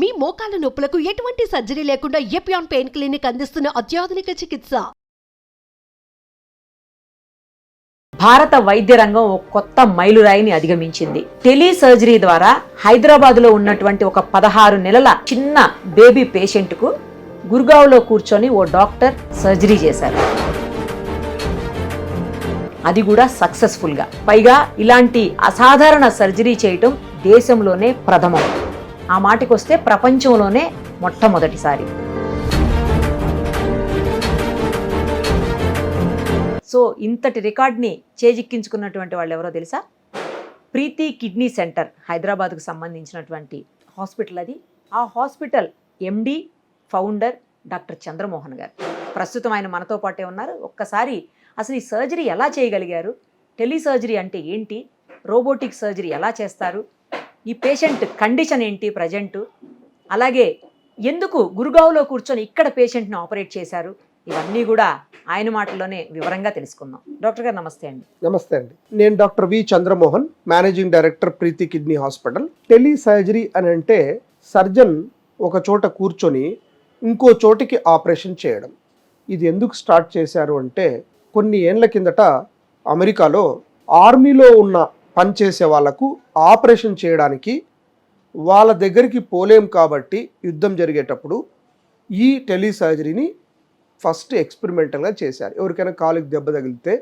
మీ మోకాల నొప్పులకు ఎటువంటి సర్జరీ లేకుండా ఎపియాన్ పెయిన్ క్లినిక్ అందిస్తున్న అత్యాధునిక చికిత్స. భారత వైద్య రంగం ఒక కొత్త మైలురాయిని అధిగమించింది. టెలి సర్జరీ ద్వారా హైదరాబాద్లో ఉన్నటువంటి ఒక పదహారు నెలల చిన్న బేబీ పేషెంట్కు గుర్గావ్లో కూర్చొని ఓ డాక్టర్ సర్జరీ చేశారు. అది కూడా సక్సెస్ఫుల్గా పైగా ఇలాంటి అసాధారణ సర్జరీ చేయటం దేశంలోనే ప్రథమం. ఆ మాటికొస్తే ప్రపంచంలోనే మొట్టమొదటిసారి. సో ఇంతటి రికార్డ్ని చేజిక్కించుకున్నటువంటి వాళ్ళు ఎవరో తెలుసా? ప్రీతి కిడ్నీ సెంటర్ హైదరాబాద్కు సంబంధించినటువంటి హాస్పిటల్ అది. ఆ hospital MD founder doctor Chandramohan garu. ప్రస్తుతం ఆయన మనతో పాటే ఉన్నారు. ఒక్కసారి అసలు ఈ సర్జరీ ఎలా చేయగలిగారు? టెలి సర్జరీ అంటే ఏంటి? రోబోటిక్ సర్జరీ ఎలా చేస్తారు? ఈ పేషెంట్ కండిషన్ ఏంటి ప్రజెంటు అలాగే ఎందుకు గురుగావ్లో కూర్చొని ఇక్కడ పేషెంట్ని ఆపరేట్ చేశారు? ఇవన్నీ కూడా ఆయన మాటల్లోనే వివరంగా తెలుసుకుందాం. డాక్టర్ గారు నమస్తే అండి. నమస్తే అండి. నేను doctor V Chandramohan managing director Preethi kidney hospital. Tele surgery అని అంటే సర్జన్ ఒక చోట కూర్చొని ఇంకో చోటికి ఆపరేషన్ చేయడం. ఇది ఎందుకు స్టార్ట్ చేశారు అంటే కొన్ని ఏండ్ల కిందట అమెరికాలో ఆర్మీలో ఉన్న పనిచేసే వాళ్ళకు ఆపరేషన్ చేయడానికి వాళ్ళ దగ్గరికి పోలేం కాబట్టి యుద్ధం జరిగేటప్పుడు ఈ టెలిసర్జరీని ఫస్ట్ ఎక్స్పెరిమెంటల్గా చేశారు. ఎవరికైనా కాలుకి దెబ్బ తగిలితే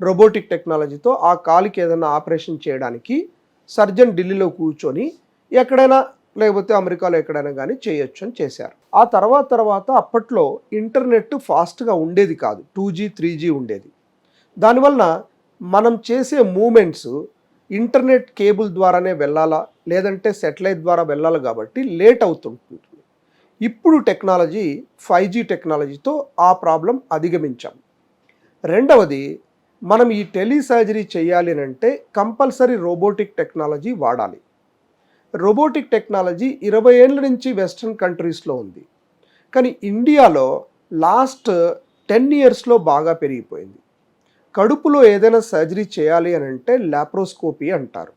రోబోటిక్ టెక్నాలజీతో ఆ కాలికి ఏదైనా ఆపరేషన్ చేయడానికి సర్జన్ ఢిల్లీలో కూర్చొని ఎక్కడైనా లేకపోతే అమెరికాలో ఎక్కడైనా కానీ చేయొచ్చు అని చేశారు. ఆ తర్వాత తర్వాత అప్పట్లో ఇంటర్నెట్ ఫాస్ట్గా ఉండేది కాదు. టూ జీ త్రీ జీ ఉండేది. దానివల్ల మనం చేసే మూమెంట్స్ ఇంటర్నెట్ కేబుల్ ద్వారానే వెళ్ళాలా? లేదంటే సెటిలైట్ ద్వారా వెళ్ళాలి కాబట్టి లేట్ అవుతుంటుంది. ఇప్పుడు టెక్నాలజీ ఫైవ్ జీ టెక్నాలజీతో ఆ ప్రాబ్లం అధిగమించాం. రెండవది మనం ఈ టెలిసర్జరీ చేయాలి అంటే కంపల్సరీ రోబోటిక్ టెక్నాలజీ వాడాలి. రోబోటిక్ టెక్నాలజీ ఇరవై ఏళ్ళ నుంచి వెస్ట్రన్ కంట్రీస్లో ఉంది. కానీ ఇండియాలో లాస్ట్ టెన్ ఇయర్స్లో బాగా పెరిగిపోయింది. కడుపులో ఏదైనా సర్జరీ చేయాలి అని అంటే లాప్రోస్కోపీ అంటారు.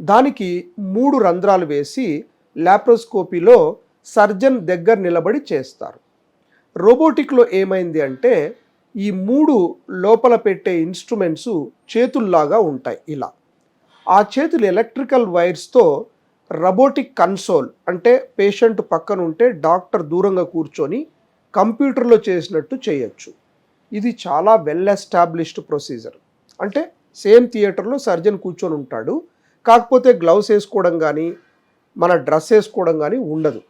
దానికి మూడు రంధ్రాలు వేసి లాప్రోస్కోపీలో సర్జన్ దగ్గర నిలబడి చేస్తారు. రోబోటిక్లో ఏమైంది అంటే ఈ మూడు లోపల పెట్టే ఇన్స్ట్రుమెంట్స్ చేతుల్లాగా ఉంటాయి ఇలా. ఆ చేతులు ఎలక్ట్రికల్ వైర్స్తో రబోటిక్ కన్సోల్ అంటే పేషెంట్ పక్కన ఉంటే డాక్టర్ దూరంగా కూర్చొని కంప్యూటర్లో చేసినట్టు చేయొచ్చు. ఇది చాలా వెల్ ఎస్టాబ్లిష్డ్ ప్రొసీజర్ అంటే సేమ్ థియేటర్లో సర్జన్ కూర్చొని ఉంటాడు. కాకపోతే గ్లౌస్ వేసుకోవడం కానీ మన డ్రెస్ వేసుకోవడం కానీ ఉండదు.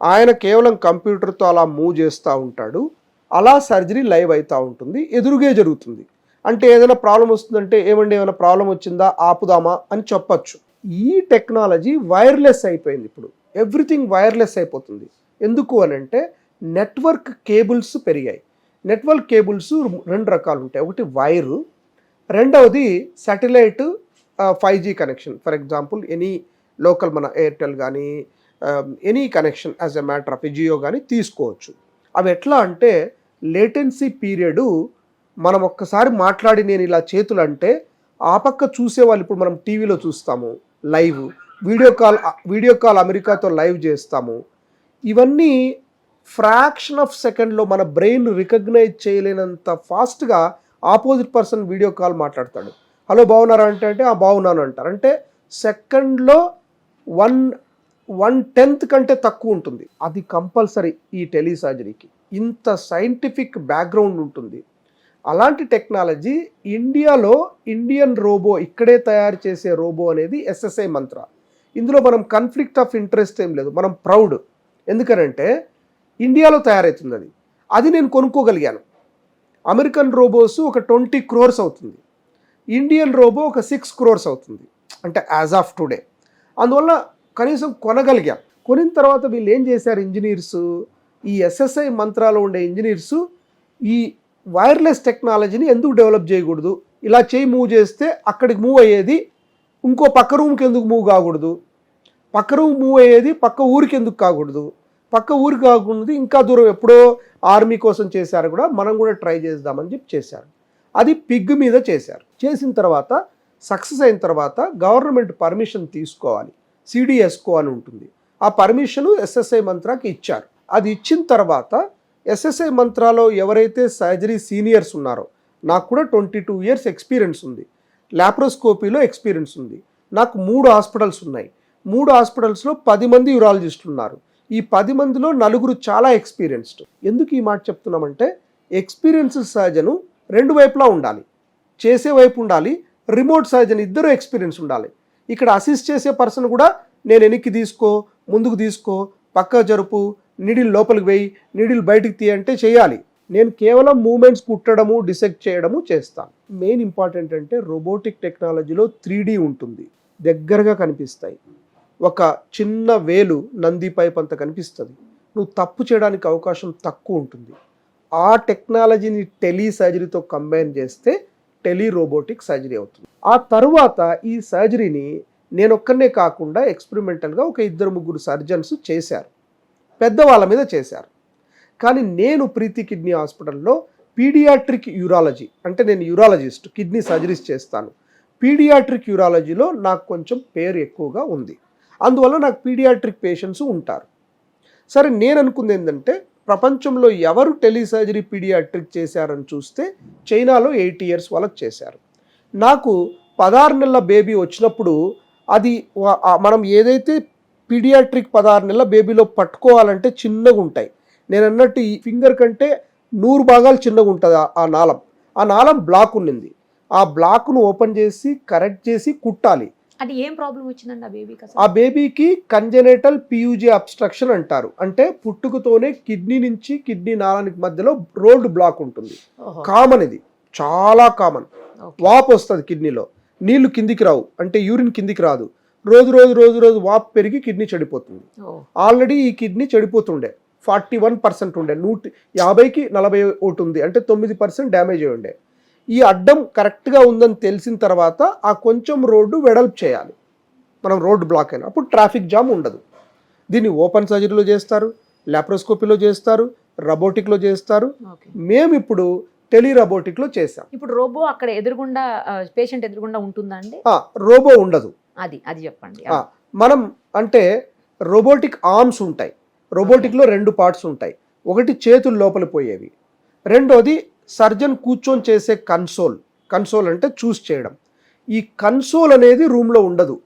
ఆయన కేవలం కంప్యూటర్తో అలా మూవ్ చేస్తూ ఉంటాడు. అలా సర్జరీ లైవ్ అవుతూ ఉంటుంది. ఎదురుగే జరుగుతుంది. అంటే ఏదైనా ప్రాబ్లం వస్తుందంటే ఏమండి ఏమైనా ప్రాబ్లం వచ్చిందా ఆపుదామా అని చెప్పచ్చు. ఈ టెక్నాలజీ వైర్లెస్ అయిపోయింది ఇప్పుడు. ఎవ్రీథింగ్ వైర్లెస్ అయిపోతుంది. ఎందుకు అని అంటే నెట్వర్క్ కేబుల్స్ పెరిగాయి. నెట్వర్క్ కేబుల్స్ రెండు రకాలు ఉంటాయి. ఒకటి వైరు రెండవది satellite five G connection. For example any local మన ఎయిర్టెల్ కానీ any connection as a matter of Jio కానీ తీసుకోవచ్చు. అవి ఎట్లా అంటే లేటెన్సీ పీరియడు మనం ఒక్కసారి మాట్లాడి నేను ఇలా చేతులు అంటే ఆ పక్క చూసే వాళ్ళు ఇప్పుడు మనం టీవీలో చూస్తాము live. Video call video call అమెరికాతో లైవ్ చేస్తాము. ఇవన్నీ ఫ్రాక్షన్ ఆఫ్ సెకండ్లో మన బ్రెయిన్ రికగ్నైజ్ చేయలేనంత ఫాస్ట్గా ఆపోజిట్ పర్సన్ వీడియో కాల్ మాట్లాడతాడు. హలో బాగున్నారా అంటే అంటే ఆ బాగున్నాను అంటారు. అంటే సెకండ్లో వన్ వన్ టెన్త్ కంటే తక్కువ ఉంటుంది. అది కంపల్సరీ ఈ టెలిసర్జరీకి. ఇంత సైంటిఫిక్ బ్యాక్గ్రౌండ్ ఉంటుంది. అలాంటి టెక్నాలజీ ఇండియాలో ఇండియన్ రోబో ఇక్కడే తయారు చేసే రోబో అనేది ఎస్ఎస్ఐ మంత్ర. ఇందులో మనం కన్ఫ్లిక్ట్ ఆఫ్ ఇంట్రెస్ట్ ఏం లేదు. మనం ప్రౌడ్. ఎందుకనంటే ఇండియాలో తయారవుతుంది అది. అది నేను కొనుక్కోగలిగాను. అమెరికన్ రోబోస్ ఒక ట్వంటీ క్రోర్స్ అవుతుంది. ఇండియన్ రోబో ఒక సిక్స్ క్రోర్స్ అవుతుంది. అంటే యాజ్ ఆఫ్ టుడే. అందువల్ల కనీసం కొనగలిగాం. కొనిన తర్వాత వీళ్ళు ఏం చేశారు ఇంజనీర్స్? ఈ ఎస్ఎస్ఐ మంత్రాలు ఉండే ఇంజనీర్స్ ఈ వైర్లెస్ టెక్నాలజీని ఎందుకు డెవలప్ చేయకూడదు? ఇలా చేయి మూవ్ చేస్తే అక్కడికి మూవ్ అయ్యేది ఇంకో పక్క రూమ్కి ఎందుకు మూవ్ కాకూడదు? పక్క రూమ్ మూవ్ అయ్యేది పక్క ఊరికి ఎందుకు కాకూడదు? పక్క ఊరు కాకుండా ఇంకా దూరం ఎప్పుడో ఆర్మీ కోసం చేశారు కూడా మనం కూడా ట్రై చేద్దామని చెప్పి చేశారు. అది పిగ్ మీద చేశారు. చేసిన తర్వాత సక్సెస్ అయిన తర్వాత గవర్నమెంట్ పర్మిషన్ తీసుకోవాలి. సిడిఎస్కో అని ఉంటుంది. ఆ పర్మిషన్ ఎస్ఎస్ఐ మంత్రాకి ఇచ్చారు. అది ఇచ్చిన తర్వాత ఎస్ఎస్ఐ మంత్రాలో ఎవరైతే సర్జరీ సీనియర్స్ ఉన్నారో నాకు కూడా ట్వంటీ టూ ఇయర్స్ ఎక్స్పీరియన్స్ ఉంది. ల్యాప్రోస్కోపీలో ఎక్స్పీరియన్స్ ఉంది. నాకు మూడు హాస్పిటల్స్ ఉన్నాయి. మూడు హాస్పిటల్స్లో పది మంది యూరాలజిస్టులు ఉన్నారు. ఈ పది మందిలో నలుగురు చాలా ఎక్స్పీరియన్స్డ్. ఎందుకు ఈ మాట చెప్తున్నామంటే ఎక్స్పీరియన్స్ సర్జను రెండు వైపులా ఉండాలి. చేసే వైపు ఉండాలి రిమోట్ సర్జన్ ఇద్దరు ఎక్స్పీరియన్స్ ఉండాలి. ఇక్కడ అసిస్ట్ చేసే పర్సన్ కూడా నేను వెనక్కి తీసుకో ముందుకు తీసుకో పక్క జరుపు నీడిల్ లోపలికి వేయి నీడిల్ బయటికి తీ అంటే చేయాలి. నేను కేవలం మూమెంట్స్ కుట్టడము డిసెక్ట్ చేయడము చేస్తాను. మెయిన్ ఇంపార్టెంట్ అంటే రోబోటిక్ టెక్నాలజీలో త్రీ ఉంటుంది. దగ్గరగా కనిపిస్తాయి. ఒక చిన్న వేలు నంది పైప్ అంత కనిపిస్తుంది. నువ్వు తప్పు చేయడానికి అవకాశం తక్కువ ఉంటుంది. ఆ టెక్నాలజీని టెలీ సర్జరీతో కంబైన్ చేస్తే టెలీ రోబోటిక్ సర్జరీ అవుతుంది. ఆ తరువాత ఈ సర్జరీని నేను ఒక్కనే కాకుండా ఎక్స్పెరిమెంటల్గా ఒక ఇద్దరు ముగ్గురు సర్జన్స్ చేశారు. పెద్దవాళ్ళ మీద చేశారు. కానీ నేను ప్రీతి కిడ్నీ హాస్పిటల్లో పీడియాట్రిక్ యూరాలజీ అంటే నేను యూరాలజిస్ట్ కిడ్నీ సర్జరీస్ చేస్తాను. పీడియాట్రిక్ యూరాలజీలో నాకు కొంచెం పేరు ఎక్కువగా ఉంది. అందువల్ల నాకు పీడియాట్రిక్ పేషెంట్స్ ఉంటారు. సరే నేను అనుకుంది ఏంటంటే ప్రపంచంలో ఎవరు టెలిసర్జరీ పీడియాట్రిక్ చేశారని చూస్తే చైనాలో ఎయిట్ ఇయర్స్ వాళ్ళకి చేశారు. నాకు పదహారు నెలల బేబీ వచ్చినప్పుడు అది మనం ఏదైతే పీడియాట్రిక్ పదహారు నెలల బేబీలో పట్టుకోవాలంటే చిన్నగా ఉంటాయి. నేను అన్నట్టు ఈ ఫింగర్ కంటే నూరు భాగాలు చిన్నగా ఉంటుంది ఆ- ఆ నాళం. ఆ నాళం బ్లాక్ ఉండింది ఆ బ్లాక్ను ఓపెన్ చేసి కరెక్ట్ చేసి కుట్టాలి. అంటే ఏం ప్రాబ్లం వచ్చిందండి ఆ బేబీకి ఆ బేబీకి కంజెనేటల్ పియూజీ అబ్స్ట్రక్షన్ అంటారు. అంటే పుట్టుకతోనే కిడ్నీ నుంచి కిడ్నీ నాళానికి మధ్యలో రోడ్ బ్లాక్ ఉంటుంది. కామన్ ఇది. చాలా కామన్. వాపు వస్తుంది కిడ్నీలో. నీళ్ళు కిందికి రావు. అంటే యూరిన్ కిందికి రాదు. రోజు రోజు రోజు రోజు వాపు పెరిగి కిడ్నీ చెడిపోతుంది. ఆల్రెడీ ఈ కిడ్నీ చెడిపోతుండే. ఫార్టీ వన్ పర్సెంట్ ఉండే. నూటి యాభైకి నలభై ఒకటి ఉంది. అంటే తొమ్మిది పర్సెంట్ డ్యామేజ్ అయి ఉండే ఈ అడ్డం కరెక్ట్గా ఉందని తెలిసిన తర్వాత ఆ కొంచెం రోడ్డు వెడల్పు చేయాలి. మనం రోడ్డు బ్లాక్ అయినా. అప్పుడు ట్రాఫిక్ జామ్ ఉండదు. దీన్ని ఓపెన్ సర్జరీలో చేస్తారు లాప్రోస్కోపీలో చేస్తారు రబోటిక్లో చేస్తారు. మేము ఇప్పుడు టెలి రబోటిక్లో చేసాం ఇప్పుడు రోబో అక్కడ ఎదురుగుండా పేషెంట్ ఎదురుగుండా ఉంటుందా అండి? రోబో ఉండదు. అది అది చెప్పండి. మనం అంటే రోబోటిక్ ఆర్మ్స్ ఉంటాయి. రోబోటిక్లో రెండు పార్ట్స్ ఉంటాయి. ఒకటి చేతులు లోపల పోయేవి. రెండోది సర్జన్ కూర్చొని చేసే కన్సోల్ కన్సోల్ అంటే చూస్ చేయడం. ఈ కన్సోల్ అనేది రూమ్లో ఉండదు.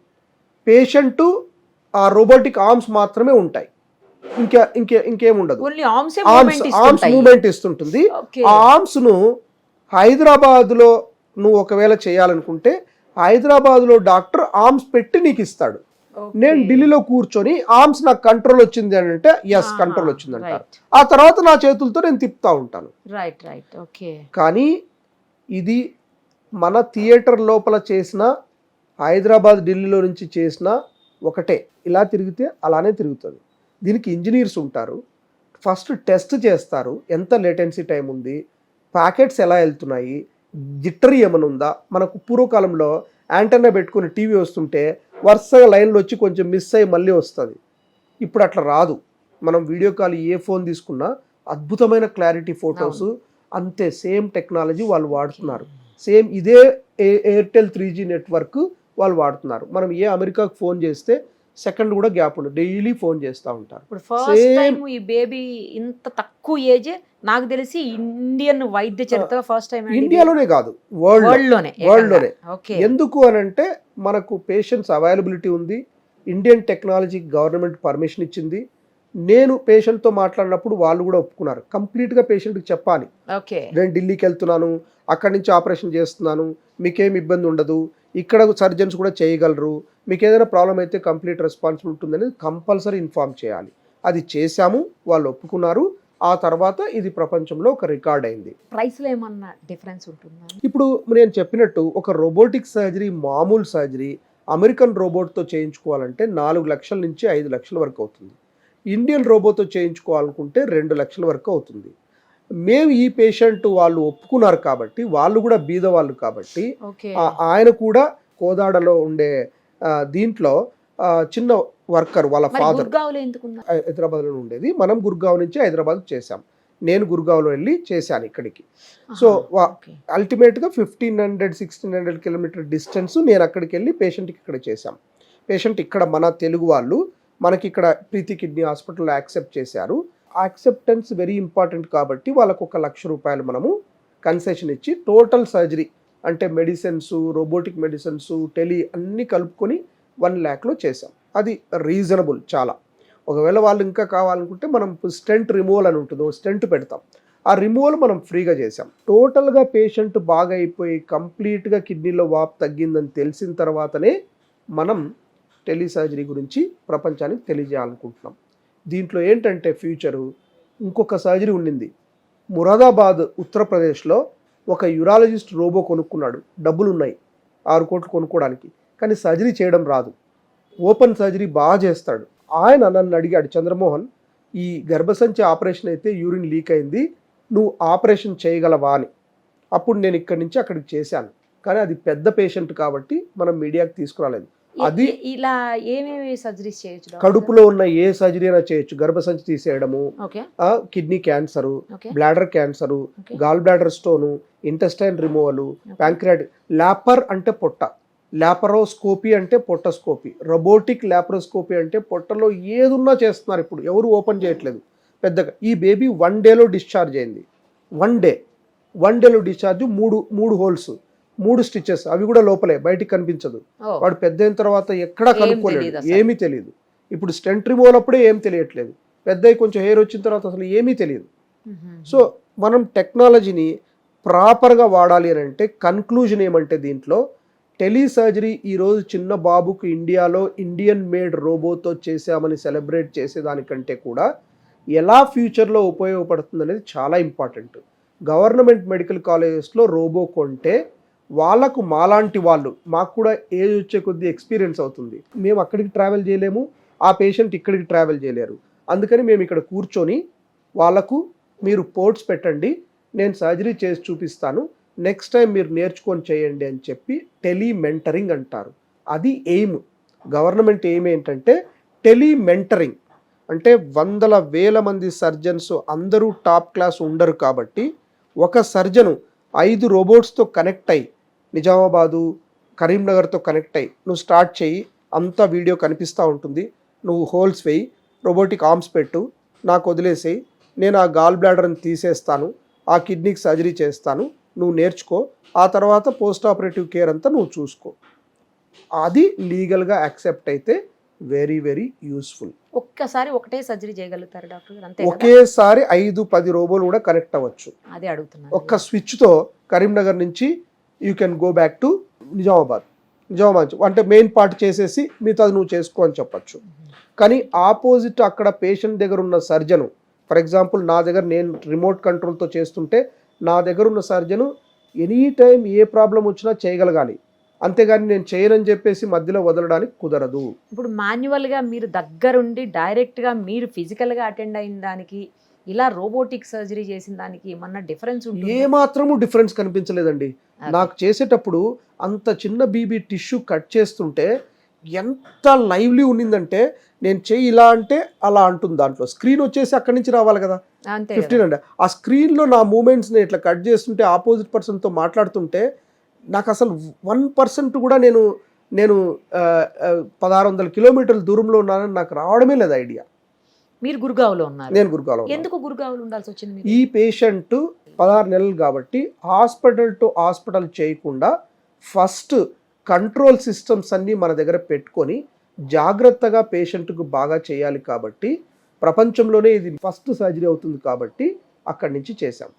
పేషెంట్ ఆ రోబోటిక్ ఆర్మ్స్ మాత్రమే ఉంటాయి. ఇంకా ఇంకే ఇంకేం ఉండదు. ఆర్మ్స్ ఆర్మ్స్ మూమెంట్ ఇస్తుంటుంది. ఆ ఆర్మ్స్ను హైదరాబాద్లో నువ్వు ఒకవేళ చేయాలనుకుంటే హైదరాబాద్లో డాక్టర్ ఆర్మ్స్ పెట్టి నీకు ఇస్తాడు. నేను ఢిల్లీలో కూర్చొని ఆర్మ్స్ నాకు కంట్రోల్ వచ్చింది అని అంటే ఎస్ కంట్రోల్ వచ్చింది అంటారు. ఆ తర్వాత నా చేతులతో నేను తిప్పుతా ఉంటాను. రైట్ రైట్ ఓకే కానీ ఇది మన థియేటర్ లోపల చేసిన హైదరాబాద్ ఢిల్లీలో నుంచి చేసిన ఒకటే. ఇలా తిరిగితే అలానే తిరుగుతుంది. దీనికి ఇంజనీర్స్ ఉంటారు. ఫస్ట్ టెస్ట్ చేస్తారు. ఎంత లేటెన్సీ టైం ఉంది? ప్యాకెట్స్ ఎలా వెళ్తున్నాయి? జిట్టరీ ఏమైనా ఉందా? మనకు పూర్వకాలంలో యాంటెన్నా పెట్టుకుని టీవీ వస్తుంటే వరుసగా లైన్లో వచ్చి కొంచెం మిస్ అయ్యి మళ్ళీ వస్తుంది. ఇప్పుడు అట్లా రాదు. మనం వీడియో కాల్ ఏ ఫోన్ తీసుకున్నా అద్భుతమైన క్లారిటీ ఫొటోస్ అంతే సేమ్ టెక్నాలజీ వాళ్ళు వాడుతున్నారు. సేమ్ ఇదే ఎయిర్టెల్ త్రీ జీ నెట్వర్క్ వాళ్ళు వాడుతున్నారు. మనం ఏ అమెరికాకు ఫోన్ చేస్తే సెకండ్ కూడా గ్యాప్ ఉండదు. డైలీ ఫోన్ చేస్తూ ఉంటారు. టైం ఈ బేబీ ఇంత తక్కువ ఏజ్ నాకు తెలిసి ఇండియన్ వైద్య చరిత్ర ఫస్ట్ టైం ఇండియాలోనే కాదు వరల్డ్ వరల్డ్లోనే ఎందుకు అని అంటే మనకు పేషెంట్స్ అవైలబిలిటీ ఉంది. ఇండియన్ టెక్నాలజీ గవర్నమెంట్ పర్మిషన్ ఇచ్చింది. నేను పేషెంట్తో మాట్లాడినప్పుడు వాళ్ళు కూడా ఒప్పుకున్నారు. కంప్లీట్గా పేషెంట్కి చెప్పాలి. నేను ఢిల్లీకి వెళ్తున్నాను. అక్కడి నుంచి ఆపరేషన్ చేస్తున్నాను. మీకేం ఇబ్బంది ఉండదు. ఇక్కడ సర్జన్స్ కూడా చేయగలరు. మీకు ఏదైనా ప్రాబ్లం అయితే కంప్లీట్ రెస్పాన్సిబిలిటీ ఉంటుందని కంపల్సరీ ఇన్ఫార్మ్ చేయాలి. అది చేశాము. వాళ్ళు ఒప్పుకున్నారు. ఆ తర్వాత ఇది ప్రపంచంలో ఒక రికార్డ్ అయింది. ప్రైస్లో ఏమన్నా డిఫరెన్స్ ఉంటుందా? ఇప్పుడు నేను చెప్పినట్టు ఒక రోబోటిక్ సర్జరీ మామూలు సర్జరీ అమెరికన్ రోబోట్తో చేయించుకోవాలంటే నాలుగు లక్షల నుంచి ఐదు లక్షల వరకు అవుతుంది. ఇండియన్ రోబోతో చేయించుకోవాలనుకుంటే రెండు లక్షల వరకు అవుతుంది. మేము ఈ పేషెంట్ వాళ్ళు ఒప్పుకున్నారు కాబట్టి వాళ్ళు కూడా బీద వాళ్ళు కాబట్టి ఆయన కూడా కోదాడలో ఉండే దీంట్లో చిన్న వర్కర్ వాళ్ళ ఫాదర్. హైదరాబాద్లో ఉండేది. మనం గుర్గావ్ నుంచి హైదరాబాద్ చేశాం. నేను గుర్గావ్లో వెళ్ళి చేశాను ఇక్కడికి. సో వా- అల్టిమేట్గా fifteen hundred sixteen hundred kilometer distance నేను అక్కడికి వెళ్ళి పేషెంట్కి ఇక్కడ చేశాం. పేషెంట్ ఇక్కడ మన తెలుగు వాళ్ళు మనకి ఇక్కడ ప్రీతి కిడ్నీ హాస్పిటల్లో యాక్సెప్ట్ చేశారు. యాక్సెప్టెన్స్ వెరీ ఇంపార్టెంట్ కాబట్టి వాళ్ళకు ఒక లక్ష రూపాయలు మనము కన్సెషన్ ఇచ్చి టోటల్ సర్జరీ అంటే మెడిసిన్స్ రోబోటిక్ మెడిసిన్స్ టెలి అన్నీ కలుపుకొని వన్ ల్యాక్లో చేసాం అది రీజనబుల్ చాలా. ఒకవేళ వాళ్ళు ఇంకా కావాలనుకుంటే మనం స్టెంట్ రిమూవల్ అని ఉంటుందో స్టెంట్ పెడతాం. ఆ రిమూవల్ మనం ఫ్రీగా చేసాం టోటల్గా పేషెంట్ బాగా అయిపోయి కంప్లీట్గా కిడ్నీలో వాపు తగ్గిందని తెలిసిన తర్వాతనే మనం టెలి సర్జరీ గురించి ప్రపంచానికి తెలియజేయాలనుకుంటున్నాం. దీంట్లో ఏంటంటే ఫ్యూచరు? ఇంకొక సర్జరీ ఉండింది. మురాదాబాద్ ఉత్తరప్రదేశ్లో ఒక యూరాలజిస్ట్ రోబో కొనుక్కున్నాడు. డబ్బులు ఉన్నాయి ఆరు కోట్లు కొనుక్కోవడానికి. కానీ సర్జరీ చేయడం రాదు. ఓపెన్ సర్జరీ బాగా చేస్తాడు. ఆయన నన్ను అడిగాడు చంద్రమోహన్ ఈ గర్భసంచి ఆపరేషన్ అయితే యూరిన్ లీక్ అయింది నువ్వు ఆపరేషన్ చేయగలవా అని. అప్పుడు నేను ఇక్కడి నుంచి అక్కడికి చేశాను. కానీ అది పెద్ద పేషెంట్ కాబట్టి మనం మీడియాకి తీసుకురాలేదు. అది- ఇలా ఏమేమి సర్జరీస్ చేయొచ్చు? కడుపులో ఉన్న ఏ సర్జరీ అయినా చేయొచ్చు. గర్భసంచి తీసేయడము kidney cancer bladder cancer gall bladder stone intestine removal pancreatic లాపర్ అంటే పొట్ట. లాపరోస్కోపీ అంటే పొట్టస్కోపీ. రోబోటిక్ లాపరోస్కోపీ అంటే పొట్టలో ఏదున్నా చేస్తున్నారు ఇప్పుడు. ఎవరు ఓపెన్ చేయట్లేదు. పెద్దగా. ఈ బేబీ వన్ డేలో డిశ్చార్జ్ అయింది. One day. వన్ డేలో డిశ్చార్జ్ మూడు మూడు హోల్స్. మూడు స్టిచెస్ అవి కూడా లోపలే. బయటికి కనిపించదు. వాడు పెద్ద అయిన తర్వాత ఎక్కడా అసలు. ఏమీ తెలియదు ఇప్పుడు స్టెంట్ రిమూవల్ అప్పుడే ఏం తెలియట్లేదు. పెద్ద కొంచెం హెయిర్ వచ్చిన తర్వాత అసలు ఏమీ తెలియదు. సో మనం టెక్నాలజీని ప్రాపర్గా వాడాలి అని అంటే కన్క్లూజన్ ఏమంటే దీంట్లో టెలీసర్జరీ ఈరోజు చిన్న బాబుకు ఇండియాలో ఇండియన్ మేడ్ రోబోతో చేసామని సెలబ్రేట్ చేసేదానికంటే కూడా ఎలా ఫ్యూచర్లో ఉపయోగపడుతుంది అనేది చాలా ఇంపార్టెంట్. గవర్నమెంట్ మెడికల్ కాలేజెస్లో రోబో కొంటే వాళ్ళకు మాలాంటి వాళ్ళు మాకు కూడా ఏజ్ వచ్చే కొద్ది ఎక్స్పీరియన్స్ అవుతుంది. మేము అక్కడికి ట్రావెల్ చేయలేము ఆ పేషెంట్ ఇక్కడికి ట్రావెల్ చేయలేరు. అందుకని మేము ఇక్కడ కూర్చొని వాళ్ళకు మీరు పోర్ట్స్ పెట్టండి నేను సర్జరీ చేసి చూపిస్తాను. నెక్స్ట్ టైం మీరు నేర్చుకొని చేయండి అని చెప్పి టెలి మెంటరింగ్ అంటారు. అది ఎయిమ్ గవర్నమెంట్ ఎయిమ్ ఏంటంటే టెలి మెంటరింగ్ అంటే వందల వేల మంది సర్జన్స్ అందరూ టాప్ క్లాస్ ఉండరు కాబట్టి ఒక సర్జను ఐదు రోబోట్స్తో కనెక్ట్ అయ్యి నిజామాబాదు కరీంనగర్తో కనెక్ట్ అయ్యి నువ్వు స్టార్ట్ చేయి అంతా వీడియో కనిపిస్తూ ఉంటుంది. నువ్వు హోల్స్ వేయి రోబోటిక్ ఆర్మ్స్ పెట్టు నాకు వదిలేసేయి నేను ఆ గాల్ బ్లాడర్ని తీసేస్తాను ఆ కిడ్నీకి సర్జరీ చేస్తాను నువ్వు నేర్చుకో ఆ తర్వాత పోస్ట్ ఆపరేటివ్ కేర్ అంతా నువ్వు చూసుకో. అది లీగల్గా యాక్సెప్ట్ అయితే వెరీ వెరీ యూస్ఫుల్. ఒక్కసారి ఒకటే సర్జరీ చేయగలుగుతారు డాక్టర్ అంతే? ఒకేసారి ఐదు పది రోబోలు కూడా కనెక్ట్ అవ్వచ్చు. అదే అడుగుతున్నాను. ఒక్క స్విచ్తో కరీంనగర్ నుంచి you can go back to Nizamabad. Nizamabad అంటే మెయిన్ పార్ట్ చేసేసి మిగతాది నువ్వు చేసుకో అని చెప్పచ్చు. కానీ ఆపోజిట్ అక్కడ పేషెంట్ దగ్గర ఉన్న సర్జను ఫర్ ఎగ్జాంపుల్ నా దగ్గర నేను రిమోట్ కంట్రోల్తో చేస్తుంటే నా దగ్గర ఉన్న surgeon any time a problem వచ్చినా చేయగలగాలి. అంతేగాని నేను చేయనని చెప్పేసి మధ్యలో వదలడానికి కుదరదు. ఇప్పుడు మాన్యువల్గా మీరు దగ్గరుండి డైరెక్ట్గా మీరు ఫిజికల్గా అటెండ్ అయిన దానికి ఇలా రోబోటిక్ సర్జరీ చేసిన దానికి ఏమన్నా డిఫరెన్స్ ఏ మాత్రము డిఫరెన్స్ కనిపించలేదండి. నాకు చేసేటప్పుడు అంత చిన్న బీబీ టిష్యూ కట్ చేస్తుంటే ఎంత లైవ్లీ ఉన్నిందంటే నేను చెయ్యి ఇలా అంటే అలా అంటుంది దాంట్లో. స్క్రీన్ వచ్చేసి అక్కడి నుంచి రావాలి కదా? ఫిఫ్టీన్ అంటే ఆ స్క్రీన్లో నా మూమెంట్స్ని ఇట్లా కట్ చేస్తుంటే ఆపోజిట్ పర్సన్తో మాట్లాడుతుంటే నాకు అసలు వన్ పర్సెంట్ కూడా నేను నేను పదహారు వందల కిలోమీటర్ల దూరంలో ఉన్నానని నాకు రావడమే లేదు ఐడియా మీరు గురుగావులో ఉన్నారు. నేను గురుగాలో ఎందుకు గురుగావులు ఉండాల్సి వచ్చింది ఈ పేషెంట్ పదహారు నెలలు కాబట్టి హాస్పిటల్ టు హాస్పిటల్ చేయకుండా ఫస్ట్ కంట్రోల్ సిస్టమ్స్ అన్నీ మన దగ్గర పెట్టుకొని జాగ్రత్తగా పేషెంట్కు బాగా చేయాలి కాబట్టి ప్రపంచంలోనే ఇది ఫస్ట్ సర్జరీ అవుతుంది కాబట్టి అక్కడి నుంచి చేశాం.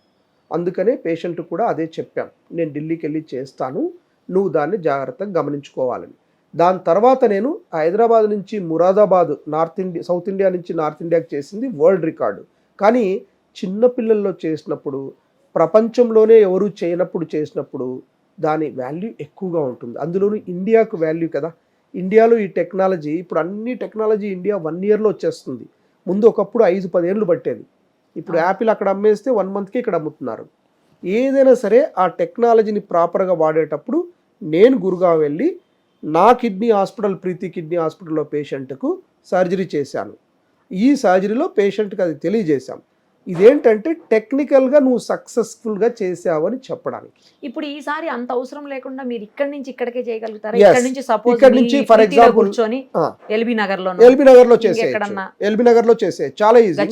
అందుకనే పేషెంట్ కూడా అదే చెప్పాం. నేను ఢిల్లీకి వెళ్ళి చేస్తాను. నువ్వు దాన్ని జాగ్రత్తగా గమనించుకోవాలని దాని తర్వాత నేను హైదరాబాద్ నుంచి Moradabad north India south India నుంచి నార్త్ ఇండియాకి చేసింది వరల్డ్ రికార్డు. కానీ చిన్నపిల్లల్లో చేసినప్పుడు ప్రపంచంలోనే ఎవరు చేయనప్పుడు చేసినప్పుడు దాని వాల్యూ ఎక్కువగా ఉంటుంది. అందులోనూ ఇండియాకు వాల్యూ కదా. ఇండియాలో ఈ టెక్నాలజీ ఇప్పుడు అన్ని టెక్నాలజీ ఇండియా వన్ ఇయర్లో వచ్చేస్తుంది. ముందు ఒకప్పుడు ఐదు పదేళ్ళు పట్టేది. ఇప్పుడు యాపిల్ అక్కడ అమ్మేస్తే వన్ మంత్కి ఇక్కడ అమ్ముతున్నారు. ఏదైనా సరే ఆ టెక్నాలజీని ప్రాపర్గా వాడేటప్పుడు నేను గురుగా వెళ్ళి నా కిడ్నీ హాస్పిటల్ ప్రీతి కిడ్నీ హాస్పిటల్లో పేషెంట్కు సర్జరీ చేశాను. ఈ సర్జరీలో పేషెంట్కి అది తెలియజేశాం. ఇదేంటంటే టెక్నికల్గా నువ్వు సక్సెస్ఫుల్గా చేసావని చెప్పడానికి ఇప్పుడు ఈసారి అంత అవసరం లేకుండా మీరు ఇక్కడ నుంచి ఇక్కడికే చేయగలుగుతారా. ఇక్కడ నుంచి సపోజ్ ఇక్కడ నుంచి, for example, కూర్చొని. ఎల్బీ నగర్లో ఎల్బీ నగర్లో చేసే? ఎల్బీ నగర్లో చేసే చాలా ఈజీ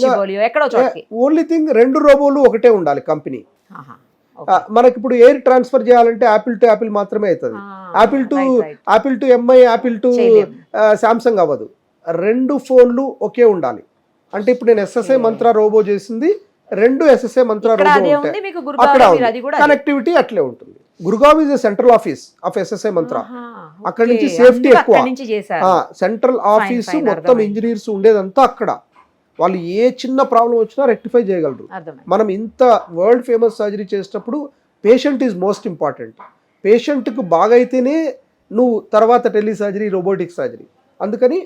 ఓన్లీ థింగ్ రెండు రోబోలు ఒకటే ఉండాలి కంపెనీ. మనకి ఇప్పుడు ఎయిర్ ట్రాన్స్ఫర్ చేయాలంటే యాపిల్ టు యాపిల్ మాత్రమే అవుతుంది Apple to. Apple to Mi Apple to. Samsung అవ్వదు రెండు ఫోన్లు ఒకే ఉండాలి అంటే ఇప్పుడు నేను ఎస్ఎస్ఐ మంత్ర రోబో చేసింది రెండు ఎస్ఎస్ఐ మంత్ర రోబో ఉంటాయి. అక్కడ. కనెక్టివిటీ అట్లే ఉంటుంది. Gurgaon is central office of SSI మంత్ర అక్కడ నుంచి అందుకు ఎక్కువ. సెంట్రల్ ఆఫీస్ మొత్తం. ఇంజనీర్స్ ఉండేదంతా అక్కడ. వాళ్ళు ఏ చిన్న ప్రాబ్లం వచ్చినా రెక్టిఫై చేయగలరు. మనం ఇంత వరల్డ్ ఫేమస్ సర్జరీ చేసేటప్పుడు పేషెంట్ ఈజ్ మోస్ట్ ఇంపార్టెంట్ పేషెంట్కు బాగైతేనే నువ్వు తర్వాత టెలి సర్జరీ రోబోటిక్ సర్జరీ అందుకని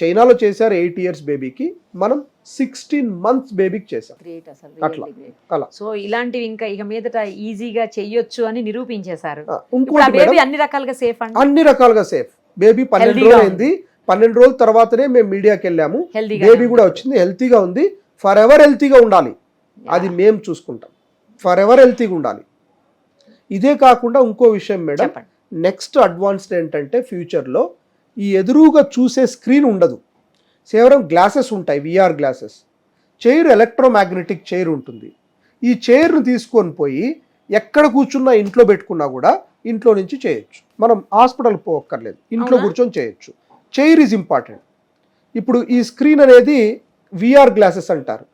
చైనాలో చేశారు ఎయిట్ ఇయర్స్ బేబీకి మనం సిక్స్టీన్ మంత్స్ బేబీకి చేసాం గ్రేట్ అసలు అట్లా. అలా. సో ఇలాంటివి ఇంకా ఇక మీదట ఈజీగా చెయ్యొచ్చు అని నిరూపించేశారు. ఇంకోటి బేబీ అన్ని రకాలుగా సేఫ్ అండి? అన్ని రకాలుగా సేఫ్ బేబీ పన్నెండు రోజులు అయింది పన్నెండు రోజుల తర్వాతనే మేము మీడియాకి వెళ్ళాము. బేబీ కూడా వచ్చింది హెల్తీగా ఉంది. ఫర్ ఎవర్ హెల్తీగా ఉండాలి అది మేము చూసుకుంటాం. ఫర్ ఎవర్ హెల్తీగా ఉండాలి. ఇదే కాకుండా ఇంకో విషయం మేడం నెక్స్ట్ అడ్వాన్స్డ్ ఏంటంటే ఫ్యూచర్లో ఈ ఎదురుగా చూసే స్క్రీన్ ఉండదు. కేవలం గ్లాసెస్ ఉంటాయి VR glasses. Chair electromagnetic chair ఉంటుంది. ఈ చైర్ను తీసుకొని పోయి ఎక్కడ కూర్చున్నా ఇంట్లో పెట్టుకున్నా కూడా ఇంట్లో నుంచి చేయొచ్చు. మనం హాస్పిటల్ పోక్కర్లేదు. ఇంట్లో? కూర్చొని చేయొచ్చు. Chair is important. ఇప్పుడు ఈ స్క్రీన్ అనేది విఆర్ గ్లాసెస్ అంటారు.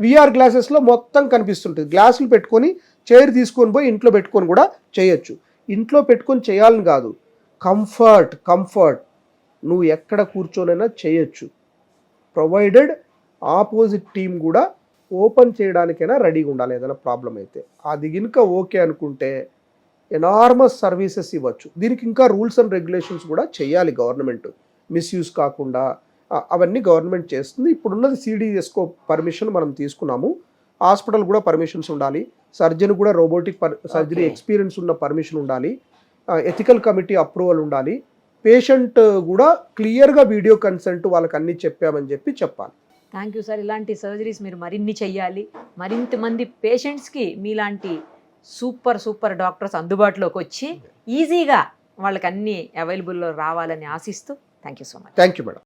విఆర్ గ్లాసెస్లో మొత్తం కనిపిస్తుంటుంది. గ్లాసులు పెట్టుకొని చైర్ తీసుకొని పోయి ఇంట్లో పెట్టుకొని కూడా చేయొచ్చు. ఇంట్లో పెట్టుకొని చేయాలని కాదు. Comfort comfort. నువ్వు ఎక్కడ కూర్చోనైనా చేయొచ్చు. ప్రొవైడెడ్ ఆపోజిట్ టీం కూడా ఓపెన్ చేయడానికైనా రెడీగా ఉండాలి ఏదైనా ప్రాబ్లం అయితే. అది కనుక ఓకే అనుకుంటే ఎనార్మస్ సర్వీసెస్ ఇవ్వచ్చు. దీనికి ఇంకా రూల్స్ అండ్ రెగ్యులేషన్స్ కూడా చేయాలి గవర్నమెంట్ మిస్యూజ్ కాకుండా అవన్నీ గవర్నమెంట్ చేస్తుంది. ఇప్పుడున్నది సిడిఎస్కో పర్మిషన్ మనం తీసుకున్నాము. హాస్పిటల్ కూడా పర్మిషన్స్ ఉండాలి. సర్జన్ కూడా రోబోటిక్ సర్జరీ Okay. ఎక్స్పీరియన్స్ ఉన్న పర్మిషన్ ఉండాలి. ఎథికల్ కమిటీ అప్రూవల్ ఉండాలి. పేషెంట్ కూడా క్లియర్గా వీడియో కన్సెంట్ వాళ్ళకి అన్ని చెప్పామని చెప్పి చెప్పాలి. థ్యాంక్ యూ సార్ ఇలాంటి సర్జరీస్ మీరు మరిన్ని చెయ్యాలి. మరింత మంది పేషెంట్స్కి మీలాంటి సూపర్ సూపర్ డాక్టర్స్ అందుబాటులోకి వచ్చి ఈజీగా వాళ్ళకి అన్ని అవైలబుల్లో రావాలని ఆశిస్తూ thank you so much thank you madam